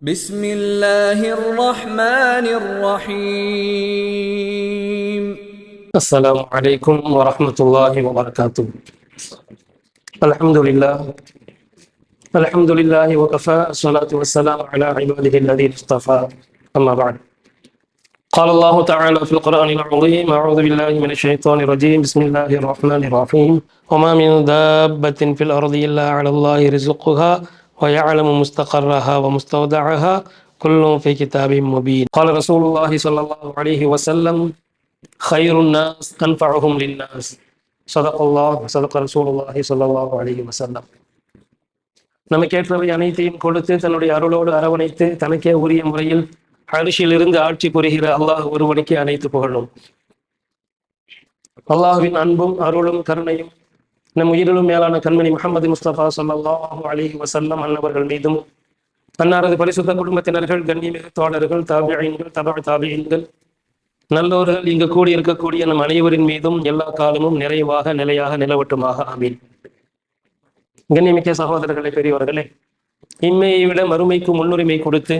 بسم الله الرحمن الرحيم. السلام عليكم ورحمة الله وبركاته. الحمد لله. الحمد لله وكفى. الصلاة والسلام على عباده الذين اصطفى. أما بعد. قال الله تعالى في القرآن العظيم أعوذ بالله من الشيطان الرجيم. بسم الله الرحمن الرحيم. وما من دابة في الأرض إلا على الله رزقها. ويعلم مستقرها ومستودعها كل في كتاب مبين قال رسول الله صلى الله عليه وسلم خير الناس أنفعهم للناس صدق الله صدق رسول الله صلى الله عليه وسلم நமக்கு ஏற்றவை அனைத்தையும் கொடுத்து தன்னுடைய அருளோடு அரவணைத்து தனக்கே உரிய முறையில் அரிசியில் இருந்து ஆட்சி புரிகிற அல்லாஹ் ஒருவனுக்கே அனைத்து புகழும் அல்லாஹ்வின் அன்பும் அருளும் கருணையும் நம் உயிரிலும் மேலான கண்மணி முகமது முஸ்தபா ஸல்லல்லாஹு அலி வசல்லம் அன்னவர்கள் மீதும் அன்னாரது பரிசுத்த குடும்பத்தினர்கள் கண்ணியமிகு தோழர்கள் தாபியங்கள் தபா தாபியங்கள் நல்லோர்கள் இங்கு கூடி இருக்கக்கூடிய நம் அனைவரின் மீதும் எல்லா காலமும் நிறைவாக நிலையாக நிலவட்டுமாக. ஆமீன். கண்ணியமிக்க சகோதரர்களை பெரியவர்களே இம்மையை விட மறுமைக்கு முன்னுரிமை கொடுத்து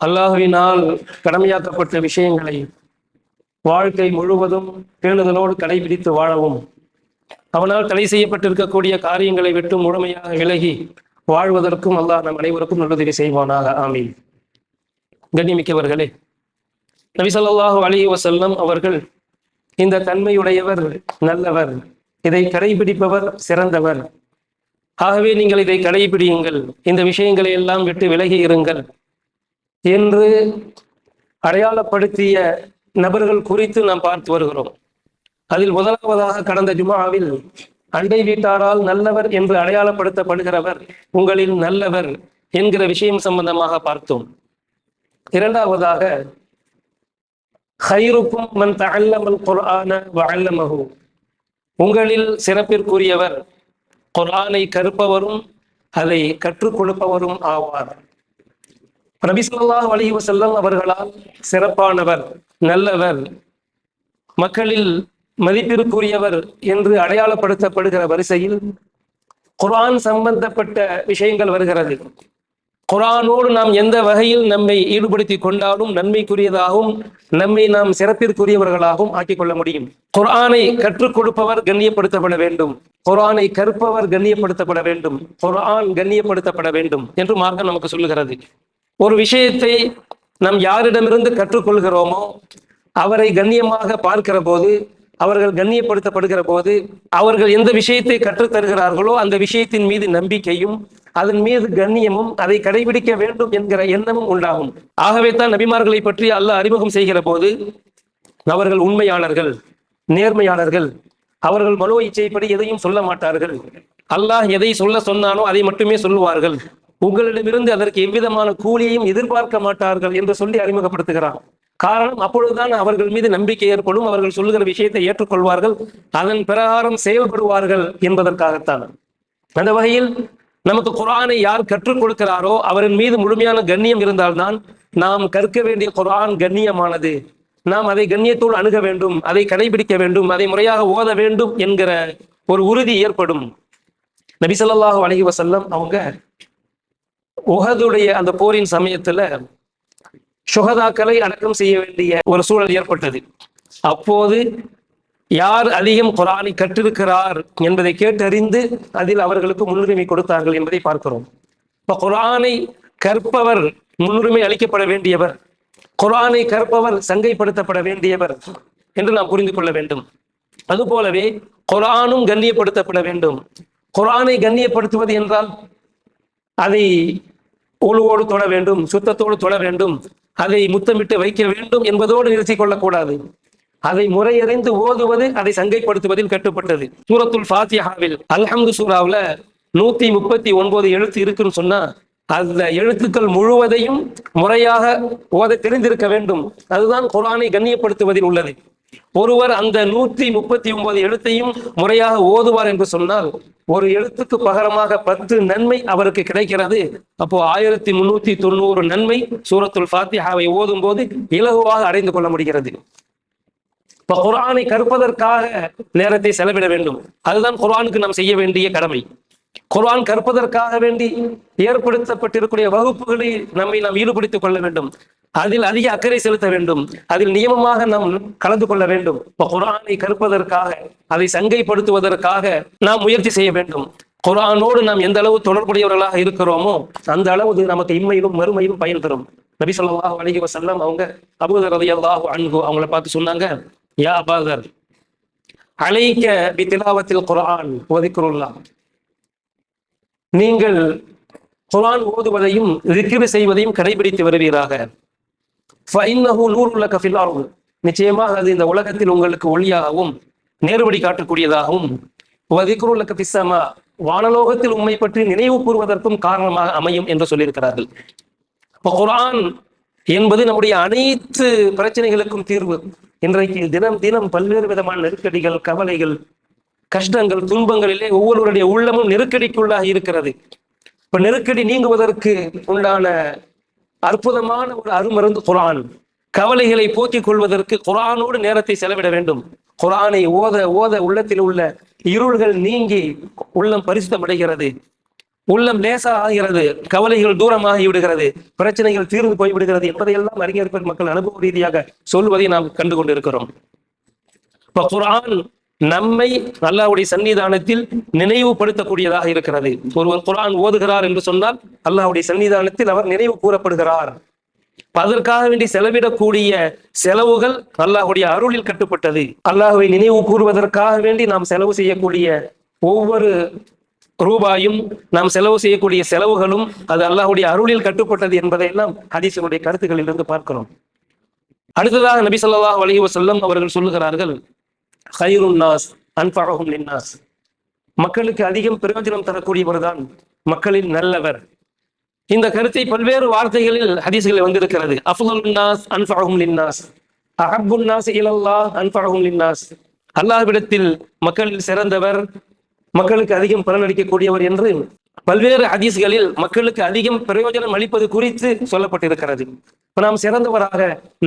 அல்லாஹுவினால் கடமையாக்கப்பட்ட விஷயங்களை வாழ்க்கை முழுவதும் பேணுதலோடு கடைபிடித்து வாழவும் அவனால் தடை செய்யப்பட்டிருக்கக்கூடிய காரியங்களை விட்டு முழுமையாக விலகி வாழ்வதற்கும் அல்லாஹ் நம் அனைவருக்கும் நல்லுதவி செய்வானாக. ஆமீன். கண்ணிமிக்கவர்களே நபிசல்லாஹு அலி வசல்லம் அவர்கள் இந்த தன்மையுடையவர் நல்லவர் இதை கடைபிடிப்பவர் சிறந்தவர். ஆகவே நீங்கள் இதை கடைபிடியுங்கள். இந்த விஷயங்களை எல்லாம் விட்டு விலகி இருங்கள். என்று அடையாளப்படுத்திய நபர்கள் குறித்து நாம் பார்த்து வருகிறோம். அதில் முதலாவதாக கடந்த ஜுமாவில் அண்டை வீட்டாரால் நல்லவர் என்று அடையாளப்படுத்தப்படுகிறவர் உங்களில் நல்லவர் என்கிற விஷயம் சம்பந்தமாக பார்த்தோம். இரண்டாவதாக ஹைருக்கும் மன் தஅல்லமல் குர்ஆன வஅல்லமஹு உங்களில் சிறப்பிற்குரியவர் குர்ஆனை கற்பவரும் அதை கற்றுக் கொடுப்பவரும் ஆவார். நபி ஸல்லல்லாஹு அலைஹி அவர்களால் சிறப்பானவர் நல்லவர் மக்களில் மதிப்பிற்குரியவர் என்று அடையாளப்படுத்தப்படுகிற வரிசையில் குர்ஆன் சம்பந்தப்பட்ட விஷயங்கள் வருகிறது. குரானோடு நாம் எந்த வகையில் நம்மை ஈடுபடுத்தி கொண்டாலும் நன்மைக்குரியதாகவும் நம்மை நாம் சிறப்பிற்குரியவர்களாகவும் ஆக்கிக் கொள்ள முடியும். குரானை கற்றுக் கொடுப்பவர் கண்ணியப்படுத்தப்பட வேண்டும். குரானை கற்பவர் கண்ணியப்படுத்தப்பட வேண்டும். குரான் கண்ணியப்படுத்தப்பட வேண்டும் என்று மார்க்கம் நமக்கு சொல்லுகிறது. ஒரு விஷயத்தை நாம் யாரிடமிருந்து கற்றுக்கொள்கிறோமோ அவரை கண்ணியமாக பார்க்கிற போது அவர்கள் கண்ணியப்படுத்தப்படுகிற போது அவர்கள் எந்த விஷயத்தை கற்றுத் தருகிறார்களோ அந்த விஷயத்தின் மீது நம்பிக்கையும் அதன் மீது கண்ணியமும் அதை கடைபிடிக்க வேண்டும் என்கிற எண்ணமும் உண்டாகும். ஆகவே தான் நபிமார்களை பற்றி அல்லாஹ் அறிமுகம் செய்கிற போது அவர்கள் உண்மையாளர்கள் நேர்மையாளர்கள் அவர்கள் மனோ இச்சைப்படி எதையும் சொல்ல மாட்டார்கள். அல்லாஹ் எதை சொல்ல சொன்னானோ அதை மட்டுமே சொல்லுவார்கள். உங்களிடமிருந்து அதற்கு எவ்விதமான கூலியையும் எதிர்பார்க்க மாட்டார்கள் என்று சொல்லி அறிமுகப்படுத்துகிறான். காரணம் அப்பொழுதுதான் அவர்கள் மீது நம்பிக்கை ஏற்படும். அவர்கள் சொல்லுகிற விஷயத்தை ஏற்றுக்கொள்வார்கள். அதன் பிரகாரம் செயல்படுவார்கள் என்பதற்காகத்தான். அந்த வகையில் நமக்கு குரானை யார் கற்றுக் கொடுக்கிறாரோ அவரின் மீது முழுமையான கண்ணியம் இருந்தால்தான் நாம் கற்க வேண்டிய குரான் கண்ணியமானது. நாம் அதை கண்ணியத்தோடு அணுக வேண்டும். அதை கடைபிடிக்க வேண்டும். அதை முறையாக ஓத வேண்டும் என்கிற ஒரு உறுதி ஏற்படும். நபிசல்லாஹு அலஹி வசல்லம் அவங்க உகதுடைய அந்த போரின் சமயத்துல சுகதாக்களை அடக்கம் செய்ய வேண்டிய ஒரு சூழல் ஏற்பட்டது. அப்போது யார் அதிகம் குரானை கற்றிருக்கிறார் என்பதை கேட்டறிந்து அதில் அவர்களுக்கு முன்னுரிமை கொடுத்தார்கள் என்பதை பார்க்கிறோம். இப்ப குரானை கற்பவர் முன்னுரிமை அளிக்கப்பட வேண்டியவர் குரானை கற்பவர் சங்கைப்படுத்தப்பட வேண்டியவர் என்று நாம் புரிந்து கொள்ள வேண்டும். அதுபோலவே குரானும் கண்ணியப்படுத்தப்பட வேண்டும். குரானை கண்ணியப்படுத்துவது என்றால் அதை ஒழுவோடு தொட வேண்டும் சுத்தத்தோடு தொட வேண்டும் அதை முத்தமிட்டு வைக்க வேண்டும் என்பதோடு நிறுத்தி கொள்ளக்கூடாது. அதை முறையறிந்து ஓதுவது அதை சங்கைப்படுத்துவதில் கட்டுப்பட்டது. சூரத்துல் ஃபாத்தியாவில் அல்ஹம்து சூராவில் நூத்தி முப்பத்தி ஒன்பது எழுத்து இருக்குன்னு சொன்னா அந்த எழுத்துக்கள் முழுவதையும் முறையாக ஓத தெரிந்திருக்க வேண்டும். அதுதான் குரானை கண்ணியப்படுத்துவதில் உள்ளது. ஒருவர் அந்த நூத்தி முப்பத்தி ஒன்பது எழுத்தையும் முறையாக ஓதுவார் என்று சொன்னால் ஒரு எழுத்துக்கு பகரமாக பத்து நன்மை அவருக்கு கிடைக்கிறது. அப்போ ஆயிரத்தி முன்னூத்தி தொண்ணூறு நன்மை சூரத்துல் ஃபாத்தியாவை ஓதும் போது இலகுவாக அடைந்து கொள்ள முடிகிறது. இப்ப குரானை கற்பதற்காக நேரத்தை செலவிட வேண்டும். அதுதான் குரானுக்கு நாம் செய்ய வேண்டிய கடமை. குர்ஆன் கற்பதற்காக வேண்டி ஏற்படுத்தப்பட்டிருக்கூடிய வகுப்புகளை நம்மை நாம் ஈடுபடுத்திக் கொள்ள வேண்டும். அதில் அதிக அக்கறை செலுத்த வேண்டும். அதில் நியமமாக நாம் கலந்து கொள்ள வேண்டும். இப்ப குரானை கற்பதற்காக அதை சங்கைப்படுத்துவதற்காக நாம் முயற்சி செய்ய வேண்டும். குரானோடு நாம் எந்த அளவு தொடர்புடையவர்களாக இருக்கிறோமோ அந்த அளவு நமக்கு இம்மையிலும் மறுமையிலும் பயன் தரும். நபி ஸல்லல்லாஹு வணிக வஸல்லம் அவங்க அபூதர் ரலியல்லாஹு அன்ஹு அவங்கள பார்த்து சொன்னாங்க யா அபாதர் அலைக்க பித்திலாவத்தில் குரான் ஒதிக்குருல்லா நீங்கள் குரான் ஓதுவதையும் ذிக்ர் செய்வதையும் கடைபிடித்து வருவீராக. ஃபைன்னஹு நூறுல் நிச்சயமாக அது இந்த உலகத்தில் உங்களுக்கு ஒளியாகவும் நேர்வழி காட்டக்கூடியதாகவும். வானலோகத்தில் உம்மை பற்றி நினைவு கூறுவதற்கும் காரணமாக அமையும் என்று சொல்லியிருக்கிறார்கள். இப்போ என்பது நம்முடைய அனைத்து பிரச்சனைகளுக்கும் தீர்வு. இன்றைக்கு தினம் தினம் பல்வேறு விதமான நெருக்கடிகள் கவலைகள் கஷ்டங்கள் துன்பங்களிலே ஒவ்வொருவருடைய உள்ளமும் நெருக்கடிக்குள்ளாக இருக்கிறது. இப்ப நெருக்கடி நீங்குவதற்கு உண்டான அற்புதமான ஒரு அருமருந்து குரான். கவலைகளை போக்கிக் கொள்வதற்கு குரானோடு நேரத்தை செலவிட வேண்டும். குரானை ஓத ஓத உள்ளத்தில் உள்ள இருள்கள் நீங்கி உள்ளம் பரிசுத்தமடைகிறது. உள்ளம் லேசா ஆகிறது. கவலைகள் தூரமாகி விடுகிறது. பிரச்சனைகள் தீர்ந்து போய்விடுகிறது என்பதையெல்லாம் அறிஞர் மக்கள் அனுபவ ரீதியாக சொல்வதை நாம் கண்டு கொண்டிருக்கிறோம் இப்ப குரான் நம்மை அல்லாஹ்வுடைய சன்னிதானத்தில் நினைவுபடுத்தக்கூடியதாக இருக்கிறது. ஒருவர் குரான் ஓதுகிறார் என்று சொன்னால் அல்லாஹுடைய சன்னிதானத்தில் அவர் நினைவு கூறப்படுகிறார். அதற்காக வேண்டி செலவிடக்கூடிய செலவுகள் அல்லாஹுடைய அருளில் கட்டுப்பட்டது. அல்லாஹுவை நினைவு கூறுவதற்காக வேண்டி நாம் செலவு செய்யக்கூடிய ஒவ்வொரு ரூபாயும் நாம் செலவு செய்யக்கூடிய செலவுகளும் அது அல்லாஹுடைய அருளில் கட்டுப்பட்டது என்பதையெல்லாம் ஹதீஸினுடைய கருத்துக்களில் இருந்து பார்க்கிறோம். அடுத்ததாக நபி சொல்லாஹ் அலைஹி அவர்கள் சொல்லுகிறார்கள் ஹைருன் நாஸ் அன்ஃபஅஹும் நின்னாஸ் மக்களுக்கு அதிகம் பிரயோஜனம் தரக்கூடியவர் தான் மக்களில் நல்லவர். இந்த கருத்தை பல்வேறு வார்த்தைகளில் ஹதீஸ்களில் வந்திருக்கிறது. அஃபுல் நாஸ் அன்பாகும் நின்னாஸ் அஹப்புன் நாஸ் இலல்லாஹ் அன்ஃபஅஹும் அல்லாஹ்விடத்தில் மக்களில் சிறந்தவர் மக்களுக்கு அதிகம் பலனளிக்கக்கூடியவர் என்று பல்வேறு ஹதீஸ்களில் மக்களுக்கு அதிகம் பிரயோஜனம் அளிப்பது குறித்து சொல்லப்பட்டிருக்கிறது. இப்ப நாம் சிறந்தவராக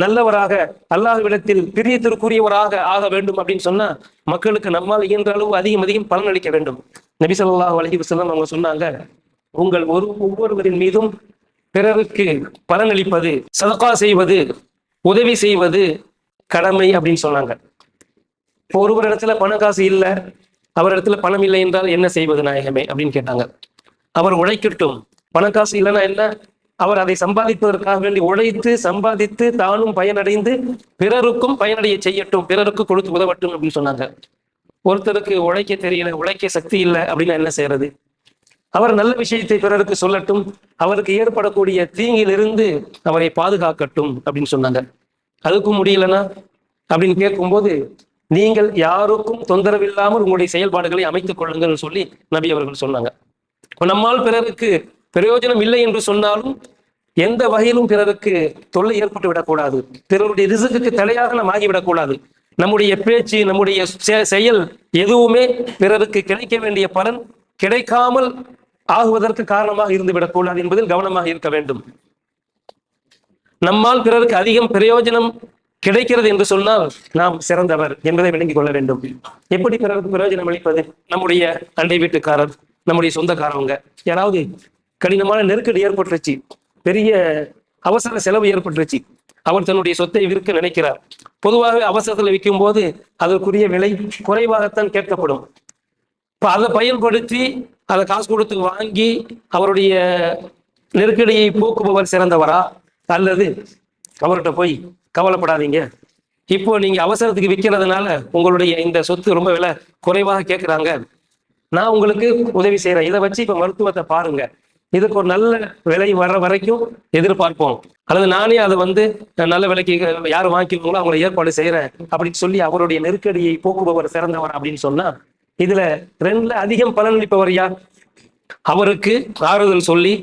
நல்லவராக அல்லாஹ்விடத்தில் பிரியத்திற்குரியவராக ஆக வேண்டும் அப்படின்னு சொன்னா மக்களுக்கு நம்மால் இயன்ற அளவு அதிகம் அதிகம் பலன் அளிக்க வேண்டும். நபி சொல்லாஹ் அலைஹி வஸல்லம் அவங்க சொன்னாங்க உங்கள் ஒரு ஒவ்வொருவரின் மீதும் பிறருக்கு பலன் அளிப்பது செய்வது உதவி செய்வது கடமை அப்படின்னு சொன்னாங்க. இப்போ ஒருவர் இடத்துல பண காசு இல்லை அவர் இடத்துல பணம் இல்லை என்றால் என்ன செய்வது நாயகமே அப்படின்னு கேட்டாங்க. அவர் உழைக்கட்டும். பணக்காசு இல்லைன்னா என்ன? அவர் அதை சம்பாதிப்பதற்காக வேண்டி உழைத்து சம்பாதித்து தானும் பயனடைந்து பிறருக்கும் பயனடைய செய்யட்டும். பிறருக்கு கொடுத்து உதவட்டும் அப்படின்னு சொன்னாங்க. ஒருத்தருக்கு உழைக்க தெரியல உழைக்க சக்தி இல்லை அப்படின்னா என்ன செய்யறது? அவர் நல்ல விஷயத்தை பிறருக்கு சொல்லட்டும். அவருக்கு ஏற்படக்கூடிய தீங்கிலிருந்து அவரை பாதுகாக்கட்டும் அப்படின்னு சொன்னாங்க. அதுக்கும் முடியலனா? அப்படின்னு கேட்கும்போது நீங்கள் யாருக்கும் தொந்தரவில்லாமல் உங்களுடைய செயல்பாடுகளை அமைத்துக் கொள்ளுங்கள் சொல்லி நபி அவர்கள் சொன்னாங்க. நம்மால் பிறருக்கு பிரயோஜனம் இல்லை என்று சொன்னாலும் எந்த வகையிலும் பிறருக்கு தொல்லை ஏற்பட்டு விடக்கூடாது. பிறருடைய ரிசுக்கு தலையாக நாம் ஆகிவிடக்கூடாது. நம்முடைய பேச்சு நம்முடைய செயல் எதுவுமே பிறருக்கு கிடைக்க வேண்டிய பலன் கிடைக்காமல் ஆகுவதற்கு காரணமாக இருந்து விடக்கூடாது என்பதில் கவனமாக இருக்க வேண்டும். நம்மால் பிறருக்கு அதிகம் பிரயோஜனம் கிடைக்கிறது என்று சொன்னால் நாம் சிறந்தவர் என்பதை விளங்கிக் கொள்ள வேண்டும். எப்படி பிறருக்கு பிரயோஜனம் அளிப்பது? நம்முடைய அண்டை வீட்டுக்காரர் நம்முடைய சொந்தக்காரவங்க. யாராவது கடினமான நெருக்கடி ஏற்பட்டுருச்சு. பெரிய அவசர செலவு ஏற்பட்டுருச்சு. அவர் தன்னுடைய சொத்தை விற்க நினைக்கிறார். பொதுவாகவே அவசரத்தில் விற்கும் போது அதற்குரிய விலை குறைவாகத்தான் கேட்கப்படும். இப்போ அதை பயன்படுத்தி அதை காசு கொடுத்து வாங்கி அவருடைய நெருக்கடியை போக்குபவர் சிறந்தவரா? அல்லது அவர்கிட்ட போய் கவலைப்படாதீங்க. இப்போ நீங்க அவசரத்துக்கு விற்கிறதுனால உங்களுடைய இந்த சொத்து ரொம்ப விலை குறைவாக கேட்குறாங்க. நான் உங்களுக்கு உதவி செய்யறேன் இதை வச்சு இப்ப மருத்துவத்தை பாருங்க. இதுக்கு ஒரு நல்ல விலை வர்ற வரைக்கும் எதிர்பார்ப்போம். அல்லது நானே அதை வந்து நல்ல விலைக்கு யார் வாங்கிக்குவாங்களோ அவங்களை ஏற்பாடு செய்யறேன் அப்படின்னு சொல்லி அவருடைய நெருக்கடியை போக்குபவர் சிறந்தவர் அப்படின்னு சொன்னா இதுல ரெண்டுல அதிகம் பலனளிப்பவர் யார்? அவருக்கு ஆறுதல் சொல்லி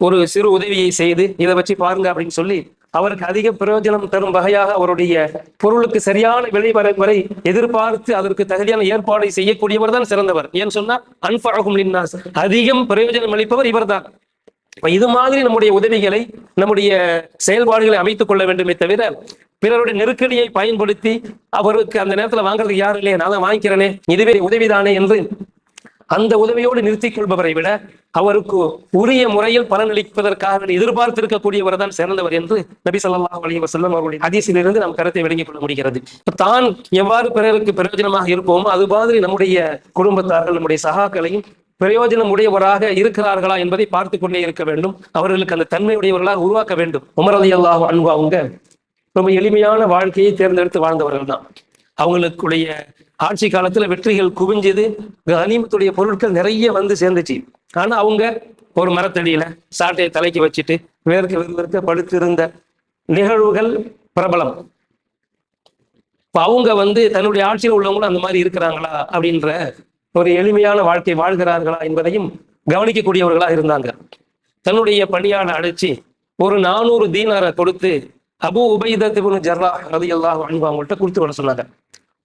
ஒரு சிறு உதவியை செய்து இதை வச்சு பாருங்க அப்படின்னு சொல்லி அவருக்கு அதிக பிரயோஜனம் தரும் வகையாக அவருடைய பொருளுக்கு சரியான விலை வரை வரை எதிர்பார்த்து அதற்கு தகுதியான ஏற்பாடை செய்யக்கூடியவர் தான் சிறந்தவர். ஏன்னு சொன்னா அன்பாகும் லின்னாஸ். அதிகம் பிரயோஜனம் அளிப்பவர் இவர்தான். தான் இது மாதிரி நம்முடைய உதவிகளை நம்முடைய செயல்பாடுகளை அமைத்துக் கொள்ள வேண்டுமே தவிர பிறருடைய நெருக்கடியை பயன்படுத்தி அவருக்கு அந்த நேரத்துல வாங்குறதுக்கு யாரும் இல்லையே நான் தான் வாங்கிக்கிறேனே இதுவே உதவிதானே என்று அந்த உதவியோடு நிறுத்திக் கொள்பவரை விட அவருக்கு உரிய முறையில் பலனளிப்பதற்காக எதிர்பார்த்திருக்கக்கூடியவர் தான் சிறந்தவர் என்று நபி ஸல்லல்லாஹு அலி வசல்லம் அவருடைய ஹதீஸிலிருந்து நாம் கருத்தை விளங்கிக் கொள்ள முடிகிறது தான் எவ்வாறு பிறருக்கு பிரயோஜனமாக இருப்போமோ அது மாதிரி நம்முடைய குடும்பத்தார்கள் நம்முடைய சகாக்களையும் பிரயோஜனம் உடையவராக இருக்கிறார்களா என்பதை பார்த்து கொண்டே இருக்க வேண்டும். அவர்களுக்கு அந்த தன்மை உடையவர்களாக உருவாக்க வேண்டும். உமரதி அல்லாஹ் அன்பு அவங்க ரொம்ப எளிமையான வாழ்க்கையை தேர்ந்தெடுத்து வாழ்ந்தவர்கள் தான். அவங்களுக்குடைய ஆட்சி காலத்துல வெற்றிகள் குவிஞ்சது கனிமத்துடைய பொருட்கள் நிறைய வந்து சேர்ந்துச்சு. ஆனா அவங்க ஒரு மரத்தடியில சாட்டையை தலைக்கு வச்சுட்டு வேர்க்க வெறுக்க படுத்திருந்த நிகழ்வுகள் பிரபலம். இப்ப அவங்க வந்து தன்னுடைய ஆட்சியில் உள்ளவங்களும் அந்த மாதிரி இருக்கிறாங்களா அப்படின்ற ஒரு எளிமையான வாழ்க்கை வாழ்கிறார்களா என்பதையும் கவனிக்கக்கூடியவர்களா இருந்தாங்க. தன்னுடைய பணியாளை அழைச்சி ஒரு நானூறு தீனாரை கொடுத்து அபு உபைதத்திபுன் ஜர்ரா ரதி அல்லாஹ் அவங்கள்ட்ட கொடுத்து வர சொன்னாங்க.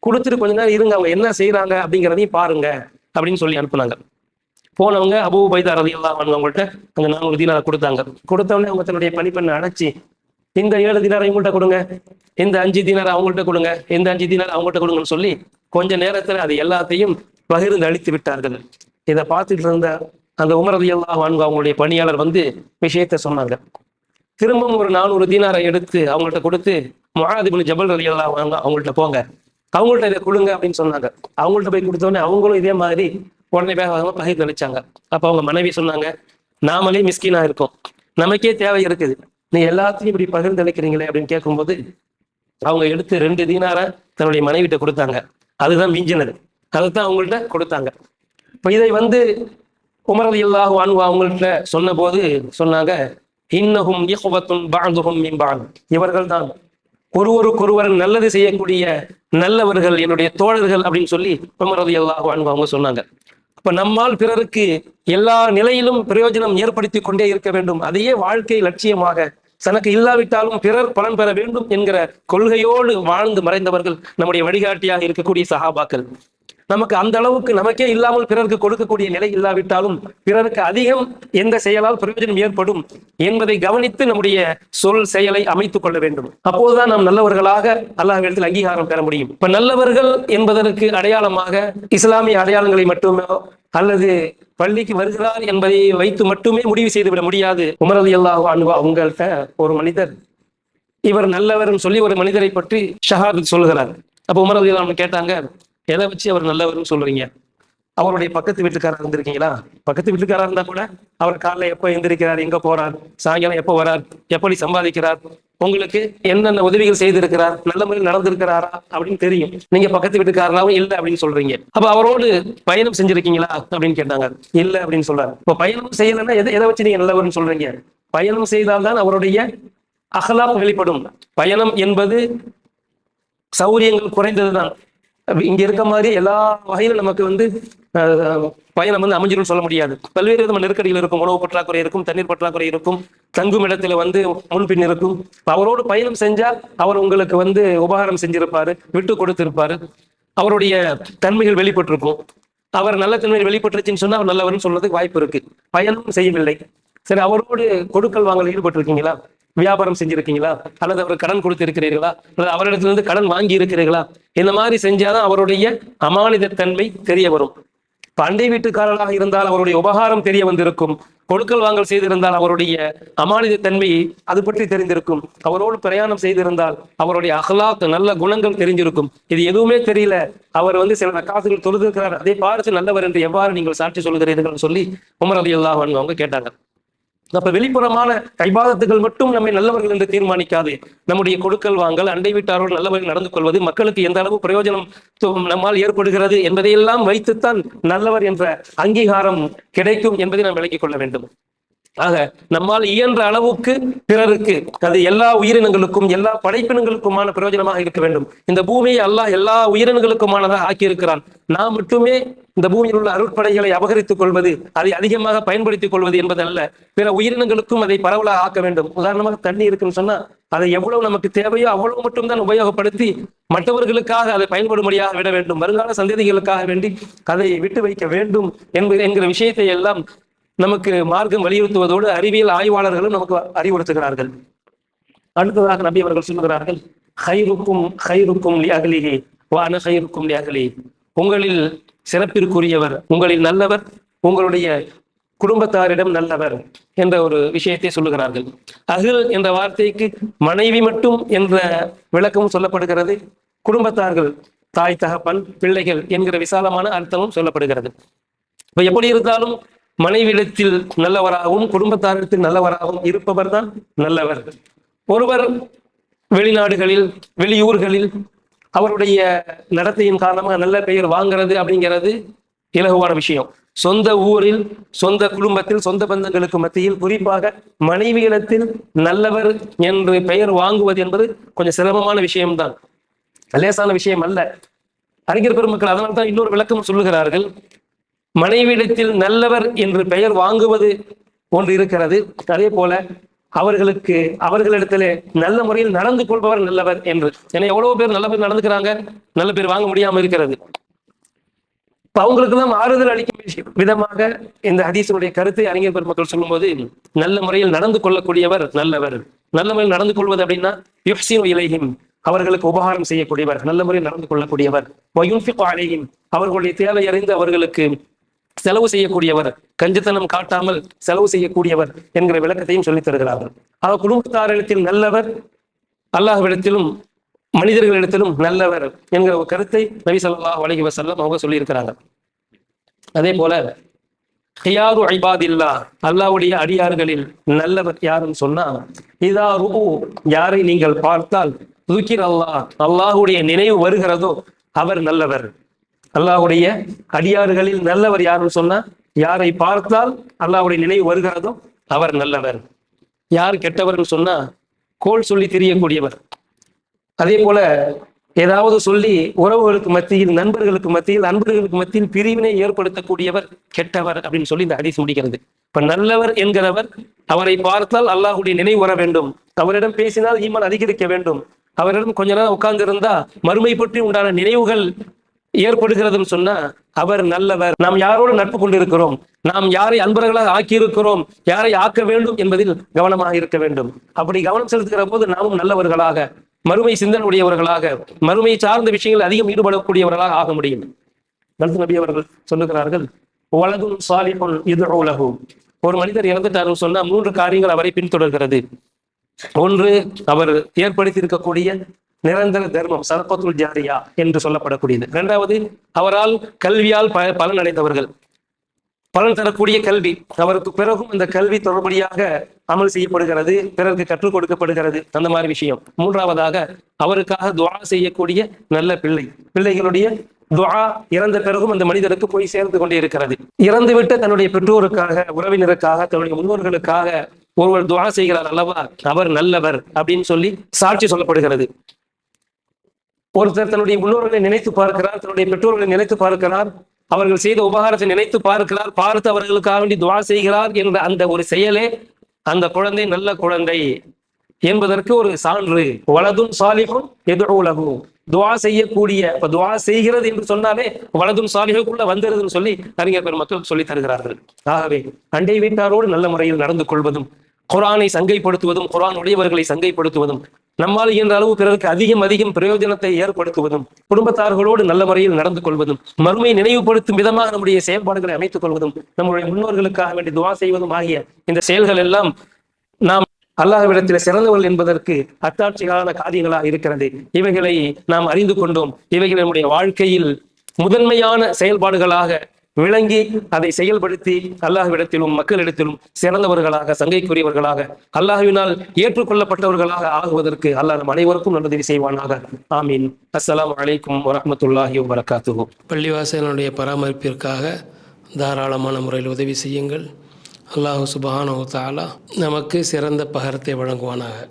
கொடுத்துட்டு கொஞ்ச நேரம் இருங்க அவங்க என்ன செய்யறாங்க அப்படிங்கிறதையும் பாருங்க அப்படின்னு சொல்லி அனுப்புனாங்க. போனவங்க அபூ பைதா ரதி எல்லாம் அவங்கள்ட்ட அந்த நானூறு தீனாரை கொடுத்தாங்க. கொடுத்தவொடனே அவங்க தன்னுடைய பணிப்பெண்ணை அடைச்சி இந்த ஏழு தினாரை இவங்கள்ட்ட கொடுங்க இந்த அஞ்சு தினாரை அவங்கள்ட்ட கொடுங்க இந்த அஞ்சு தினாரை அவங்கள்ட்ட கொடுங்கன்னு சொல்லி கொஞ்ச நேரத்துல அது எல்லாத்தையும் பகிர்ந்து அளித்து விட்டார்கள். இதை பார்த்துட்டு இருந்த அந்த உமர் எல்லாம் வாங்க அவங்களுடைய பணியாளர் வந்து விஷயத்த சொன்னாங்க. திரும்பவும் ஒரு நானூறு தீனாரை எடுத்து அவங்கள்ட்ட கொடுத்து முஹாதிபின் ஜபல் ரலி எல்லாம் வாங்க அவங்கள்ட்ட போங்க. அவங்கள்ட்ட இதை கொடுங்க அப்படின்னு சொன்னாங்க. அவங்கள்ட்ட போய் கொடுத்தோடனே அவங்களும் இதே மாதிரி உடனே வேக வேகமாக பகிர்ந்து அளிச்சாங்க அப்போ அவங்க மனைவி சொன்னாங்க நாமளே மிஸ்கினா இருக்கோம். நமக்கே தேவை இருக்குது. நீ எல்லாத்தையும் இப்படி பகிர்ந்து அளிக்கிறீங்களே அப்படின்னு கேட்கும்போது அவங்க எடுத்து ரெண்டு தீனாரை தன்னுடைய மனைவிட்ட கொடுத்தாங்க. அதுதான் மிஞ்சினது. அதுதான் அவங்கள்ட்ட கொடுத்தாங்க. இப்போ இதை வந்து உமரது இல்லாஹு அன்பு அவங்கள்ட்ட சொன்னபோது சொன்னாங்க இன்னஹும் இஹ்வத்துன் பஅதுஹும் மின் இவர்கள் தான் ஒருவருக்கொருவர் நல்லது செய்யக்கூடிய நல்லவர்கள் என்னுடைய தோழர்கள் அப்படின்னு சொல்லி உமரது இல்லாஹு அவங்க சொன்னாங்க. அப்ப நம்மால் பிறருக்கு எல்லா நிலையிலும் பிரயோஜனம் ஏற்படுத்தி கொண்டே இருக்க வேண்டும். அதையே வாழ்க்கை லட்சியமாக. தனக்கு இல்லாவிட்டாலும் பிறர் பலன் பெற வேண்டும் என்கிற கொள்கையோடு வாழ்ந்து மறைந்தவர்கள் நம்முடைய வழிகாட்டியாக இருக்கக்கூடிய சஹாபாக்கள். நமக்கு அந்த அளவுக்கு நமக்கே இல்லாமல் பிறருக்கு கொடுக்கக்கூடிய நிலை இல்லாவிட்டாலும் பிறருக்கு அதிகம் எந்த செயலால் பிரயோஜனம் ஏற்படும் என்பதை கவனித்து நம்முடைய சொல் செயலை அமைத்துக் கொள்ள வேண்டும். அப்போதுதான் நாம் நல்லவர்களாக அல்லாஹிடத்தில் அங்கீகாரம் பெற முடியும். இப்ப நல்லவர்கள் என்பதற்கு அடையாளமாக இஸ்லாமிய அடையாளங்களை மட்டுமே அல்லது பள்ளிக்கு வருகிறார் என்பதை வைத்து மட்டுமே முடிவு செய்துவிட முடியாது. உமரது அல்லாஹ் அன்பா உங்கள்கிட்ட ஒரு மனிதர் இவர் நல்லவர்னு சொல்லி ஒரு மனிதரை பற்றி ஷஹாத் சொல்லுகிறார். அப்ப உமரது கேட்டாங்க எதை வச்சு அவர் நல்லவர்னு சொல்றீங்க? அவருடைய பக்கத்து வீட்டுக்காரர் இருந்திருக்கீங்களா பக்கத்து வீட்டுக்காரா இருந்தா கூட அவர் காலைல எப்போ எந்திரிக்கிறார் எங்க போறார் சாயங்காலம் எப்போ வரார் எப்படி சம்பாதிக்கிறார் உங்களுக்கு என்னென்ன உதவிகள் செய்திருக்கிறார் நல்ல முறையில் நடந்திருக்கிறாரா அப்படின்னு தெரியும். நீங்க பக்கத்து வீட்டுக்காரனாவும் இல்லை அப்படின்னு சொல்றீங்க. அப்ப அவரோடு பயணம் செஞ்சிருக்கீங்களா அப்படின்னு கேட்டாங்க. இல்ல அப்படின்னு சொல்றாரு. இப்ப பயணம் செய்யலைன்னா எதை எதை வச்சு நீங்க நல்லவர்னு சொல்றீங்க? பயணம் செய்தால்தான் அவருடைய அகலாப் வெளிப்படும். பயணம் என்பது சௌரியங்கள் குறைந்ததுதான். இங்க இருக்க மாதிரி எல்லா வகையிலும் நமக்கு வந்து பயணம் வந்து அமைஞ்சிரும் சொல்ல முடியாது. பல்வேறு விதமான நெருக்கடிகள் இருக்கும். உணவு பற்றாக்குறை இருக்கும். தண்ணீர் பற்றாக்குறை இருக்கும். தங்கும் இடத்துல வந்து முன்பின் இருக்கும். அவரோடு பயணம் செஞ்சா அவர் உங்களுக்கு வந்து உபகாரம் செஞ்சிருப்பாரு விட்டு கொடுத்திருப்பாரு. அவருடைய தன்மைகள் வெளிப்பட்டிருக்கும். அவர் நல்ல தன்மைகள் வெளிப்பட்டுருச்சுன்னு சொன்னா அவர் நல்லவர்னு சொல்றதுக்கு வாய்ப்பு இருக்கு. பயணம் செய்யவில்லை. சரி அவரோடு கொடுக்கல் வாங்கல் ஈடுபட்டிருக்கீங்களா? வியாபாரம் செஞ்சிருக்கீங்களா? அல்லது அவர் கடன் கொடுத்திருக்கிறீர்களா? அல்லது அவரிடத்திலிருந்து கடன் வாங்கி இருக்கிறீர்களா இந்த மாதிரி செஞ்சாதான் அவருடைய அமானிதத்தன்மை தெரிய வரும். பண்டை அண்டை வீட்டுக்காரராக இருந்தால் அவருடைய உபகாரம் தெரிய வந்திருக்கும். கொடுக்கல் வாங்கல் செய்திருந்தால் அவருடைய அமானிதத்தன்மை அது பற்றி தெரிந்திருக்கும். அவரோடு பிரயாணம் செய்திருந்தால் அவருடைய அகலாக்கு நல்ல குணங்கள் தெரிஞ்சிருக்கும். இது எதுவுமே தெரியல. அவர் வந்து சில காசுகள் தொழுதிருக்கிறார். அதை பார்த்து நல்லவர் என்று எவ்வாறு நீங்கள் சாட்சி சொல்கிறீர்கள் சொல்லி உமர் அலி அல்லாஹ் அவங்க கேட்டாங்க. அப்ப வெளிப்புறமான கைபாதத்துகள் மட்டும் நம்மை நல்லவர்கள் என்று தீர்மானிக்காது. நம்முடைய கொடுக்கல் வாங்கல் அண்டை வீட்டாரோடு நல்லவர்கள் நடந்து கொள்வது மக்களுக்கு எந்த அளவு பிரயோஜனம் நம்மால் ஏற்படுகிறது என்பதையெல்லாம் வைத்துத்தான் நல்லவர் என்ற அங்கீகாரம் கிடைக்கும் என்பதை நாம் விளக்கிக் கொள்ள வேண்டும். ஆக நம்மால் இயன்ற அளவுக்கு பிறருக்கு அது எல்லா உயிரினங்களுக்கும் எல்லா படைப்பினங்களுக்குமான பிரயோஜனமாக இருக்க வேண்டும். இந்த பூமியை அல்லாஹ் எல்லா உயிரினங்களுக்குமானதாக ஆக்கியிருக்கிறான். நாம் மட்டுமே இந்த பூமியில் உள்ள அருட்படைகளை அபகரித்துக் கொள்வது அதை அதிகமாக பயன்படுத்திக் கொள்வது என்பதல்ல. பிற உயிரினங்களுக்கும் அதை பரவலாக ஆக்க வேண்டும். உதாரணமாக தண்ணி இருக்குன்னு சொன்னா அதை எவ்வளவு நமக்கு தேவையோ அவ்வளவு மட்டும்தான் உபயோகப்படுத்தி மற்றவர்களுக்காக அதை பயன்படும்படியாக விட வேண்டும். வருங்கால சந்ததிகளுக்காக வேண்டி அதை விட்டு வைக்க வேண்டும் என்பது என்கிற விஷயத்தை எல்லாம் நமக்கு மார்க்கம் வலியுறுத்துவதோடு அறிவியல் ஆய்வாளர்களும் நமக்கு அறிவுறுத்துகிறார்கள். அடுத்ததாக நபி அவர்கள் சொல்லுகிறார்கள் ஹைருக்கும் ஹைருக்கும் லி அகலிஹி வான ஹைருக்கும் லி அகலி உங்களில் சிறப்பிற்குரியவர் உங்களில் நல்லவர் உங்களுடைய குடும்பத்தாரிடம் நல்லவர் என்ற ஒரு விஷயத்தை சொல்லுகிறார்கள். அகில் என்ற வார்த்தைக்கு மனைவி மட்டும் என்ற விளக்கமும் சொல்லப்படுகிறது குடும்பத்தார்கள் தாய் தகப்பன் பிள்ளைகள் என்கிற விசாலமான அர்த்தமும் சொல்லப்படுகிறது. இப்போ எப்படி இருந்தாலும் மனைவியிடத்தில் நல்லவராகவும் குடும்பத்தாரிடத்தில் நல்லவராகவும் இருப்பவர் தான் நல்லவர். ஒருவர் வெளிநாடுகளில் வெளியூர்களில் அவருடைய நடத்தையின் காரணமாக நல்ல பெயர் வாங்குறது அப்படிங்கிறது இலகுவான விஷயம். சொந்த ஊரில் சொந்த குடும்பத்தில் சொந்த பந்தங்களுக்கு மத்தியில் குறிப்பாக மனைவியிடத்தில் நல்லவர் என்று பெயர் வாங்குவது என்பது கொஞ்சம் சிரமமான விஷயம்தான். லேசான விஷயம் அல்ல. அறிஞர் பெருமக்கள் அதனால் தான் இன்னொரு விளக்கம் சொல்லுகிறார்கள். மனைவியிடத்தில் நல்லவர் என்று பெயர் வாங்குவது ஒன்று இருக்கிறது. அதே போல அவர்களுக்கு அவர்களிடத்திலே நல்ல முறையில் நடந்து கொள்பவர் நல்லவர் என்று. ஏன்னா எவ்வளவு பேர் நல்ல பேர் நடந்துக்கிறாங்க நல்ல பேர் வாங்க முடியாம இருக்கிறது. இப்ப அவங்களுக்கு தான் ஆறுதல் அளிக்கும் விஷயம் விதமாக இந்த ஹதீசனுடைய கருத்தை அறிஞர் பெருமக்கள் சொல்லும்போது நல்ல முறையில் நடந்து கொள்ளக்கூடியவர் நல்லவர். நல்ல முறையில் நடந்து கொள்வது அப்படின்னா யுஹ்சின் இலைஹிம் அவர்களுக்கு உபகாரம் செய்யக்கூடியவர் நல்ல முறையில் நடந்து கொள்ளக்கூடியவர். அலைஹிம் அவர்களுடைய தேவை அறிந்து அவர்களுக்கு செலவு செய்யக்கூடியவர் கஞ்சத்தனம் காட்டாமல் செலவு செய்யக்கூடியவர் என்கிற விளக்கத்தையும் சொல்லித் தருகிறார்கள். அவர் குடும்பத்தாரிடத்தில் நல்லவர் அல்லாஹ்விடத்திலும் மனிதர்களிடத்திலும் நல்லவர் என்கிற ஒரு கருத்தை நபி ஸல்லல்லாஹு அலைஹி வசல்லம் அவங்க சொல்லியிருக்கிறாங்க. அதே போல ஹியாரு ஐபாதில்லா அல்லாவுடைய அடியார்களில் நல்லவர் யாருன்னு சொன்னா இதா ரூ யாரை நீங்கள் பார்த்தால் துக்கிர் அல்லாஹ் அல்லாஹுடைய நினைவு வருகிறதோ அவர் நல்லவர். அல்லாஹ்வுடைய அடியார்களில் நல்லவர் யாருன்னு சொன்னா யாரை பார்த்தால் அல்லாஹ்வுடைய நினைவு வருகிறதோ அவர் நல்லவர். யார் கெட்டவர்னு சொன்னா கோல் சொல்லி தெரியக்கூடியவர். அதே போல ஏதாவது சொல்லி உறவுகளுக்கு மத்தியில் நண்பர்களுக்கு மத்தியில் அன்பர்களுக்கு மத்தியில் பிரிவினை ஏற்படுத்தக்கூடியவர் கெட்டவர் அப்படின்னு சொல்லி இந்த ஹதீஸ் முடிக்கிறது. இப்ப நல்லவர் என்கிறவர் அவரை பார்த்தால் அல்லாஹ்வுடைய நினைவு வர வேண்டும். அவரிடம் பேசினால் ஈமான் அதிகரிக்க வேண்டும். அவரிடம் கொஞ்ச நேரம் உட்கார்ந்து இருந்தா மறுமை பற்றி உண்டான நினைவுகள் ஏற்படுகிறதுன்னு சொன்னா அவர் நல்லவர். நாம் யாரோடு நட்பு கொண்டிருக்கிறோம்? நாம் யாரை அன்பர்களாக ஆக்கியிருக்கிறோம்? யாரை ஆக்க வேண்டும் என்பதில் கவனமாக இருக்க வேண்டும். அப்படி கவனம் செலுத்துகிற போது நாமும் நல்லவர்களாக மறுமை சிந்தனுடையவர்களாக மறுமை சார்ந்த விஷயங்கள் அதிகம் ஈடுபடக்கூடியவர்களாக ஆக முடியும். நல்து நபி அவர்கள் சொல்லுகிறார்கள் உலகும் சாலிஹுன் இது உலகும் ஒரு மனிதர் இறந்துட்டாருன்னு சொன்னா மூன்று காரியங்கள் அவரை பின்தொடர்கிறது. ஒன்று அவர் ஏற்படுத்தி இருக்கக்கூடிய நிரந்தர தர்மம் சரப்பத்துல் ஜாரியா என்று சொல்லப்படக்கூடியது. இரண்டாவது அவரால் கல்வியால் ப பலன் அடைந்தவர்கள் பலன் தரக்கூடிய கல்வி. அவருக்கு பிறகும் அந்த கல்வி தொடர்படியாக அமல் செய்யப்படுகிறது பிறருக்கு கற்றுக் கொடுக்கப்படுகிறது அந்த மாதிரி விஷயம். மூன்றாவதாக அவருக்காக துவா செய்யக்கூடிய நல்ல பிள்ளை. பிள்ளைகளுடைய துவா இறந்த பிறகும் அந்த மனிதருக்கு போய் சேர்ந்து கொண்டே இருக்கிறது. இறந்துவிட்டு தன்னுடைய பெற்றோருக்காக உறவினருக்காக தன்னுடைய முன்னோர்களுக்காக ஒருவர் துவா செய்கிறார் அல்லவா? அவர் நல்லவர் அப்படின்னு சொல்லி சாட்சி சொல்லப்படுகிறது. ஒருத்தர் தன்னுடைய முன்னோர்களை நினைத்து பார்க்கிறார் தன்னுடைய பெற்றோர்களை நினைத்து பார்க்கிறார் அவர்கள் செய்த உபகாரத்தை நினைத்து பார்க்கிறார் பார்த்து அவர்களுக்காக வேண்டி துவா செய்கிறார் என்ற அந்த ஒரு செயலே அந்த குழந்தை நல்ல குழந்தை என்பதற்கு ஒரு சான்று. வலதும் சாலிகும் எதிர்வுலகும் துவா செய்யக்கூடிய இப்ப துவா செய்கிறது என்று சொன்னாலே வலதும் சாலிகளுக்குள்ள வந்துருதுன்னு சொல்லி அறிஞர் பெருமக்கள் சொல்லி தருகிறார்கள். ஆகவே அண்டை வீட்டாரோடு நல்ல முறையில் நடந்து கொள்வதும் குரானை சங்கைப்படுத்துவதும் குரான் உடையவர்களை சங்கைப்படுத்துவதும் நம்மால் இயன்ற அளவு பிறருக்கு அதிகம் அதிகம் பிரயோஜனத்தை ஏற்படுத்துவதும் குடும்பத்தார்களோடு நல்ல முறையில் நடந்து கொள்வதும் மறுமையை நினைவுபடுத்தும் விதமாக நம்முடைய செயல்பாடுகளை அமைத்துக் கொள்வதும் நம்முடைய முன்னோர்களுக்காக வேண்டி துவா செய்வதும் ஆகிய இந்த செயல்கள் எல்லாம் நாம் அல்லாஹ்விடத்தில் சிறந்தவர்கள் என்பதற்கு அத்தாட்சிகளான காரியங்களாக இருக்கிறது. இவைகளை நாம் அறிந்து கொண்டோம். இவைகள் நம்முடைய வாழ்க்கையில் முதன்மையான செயல்பாடுகளாக விளங்கி அதை செயல்படுத்தி அல்லாஹ்விடத்திலும் மக்களிடத்திலும் சிறந்தவர்களாக சங்கைக்குரியவர்களாக அல்லாஹுவினால் ஏற்றுக்கொள்ளப்பட்டவர்களாக ஆகுவதற்கு அல்லாஹ் நம் அனைவருக்கும் நல்லுதவி செய்வானாக. ஆமீன். அஸ்லாம் அலைக்கும் வரமத்துல்லாஹி வபரகாத்துஹு. பள்ளிவாசலனுடைய பராமரிப்பிற்காக தாராளமான முறையில் உதவி செய்யுங்கள். அல்லாஹு சுபஹானஹு தாலா நமக்கு சிறந்த பகரத்தை வழங்குவானாக.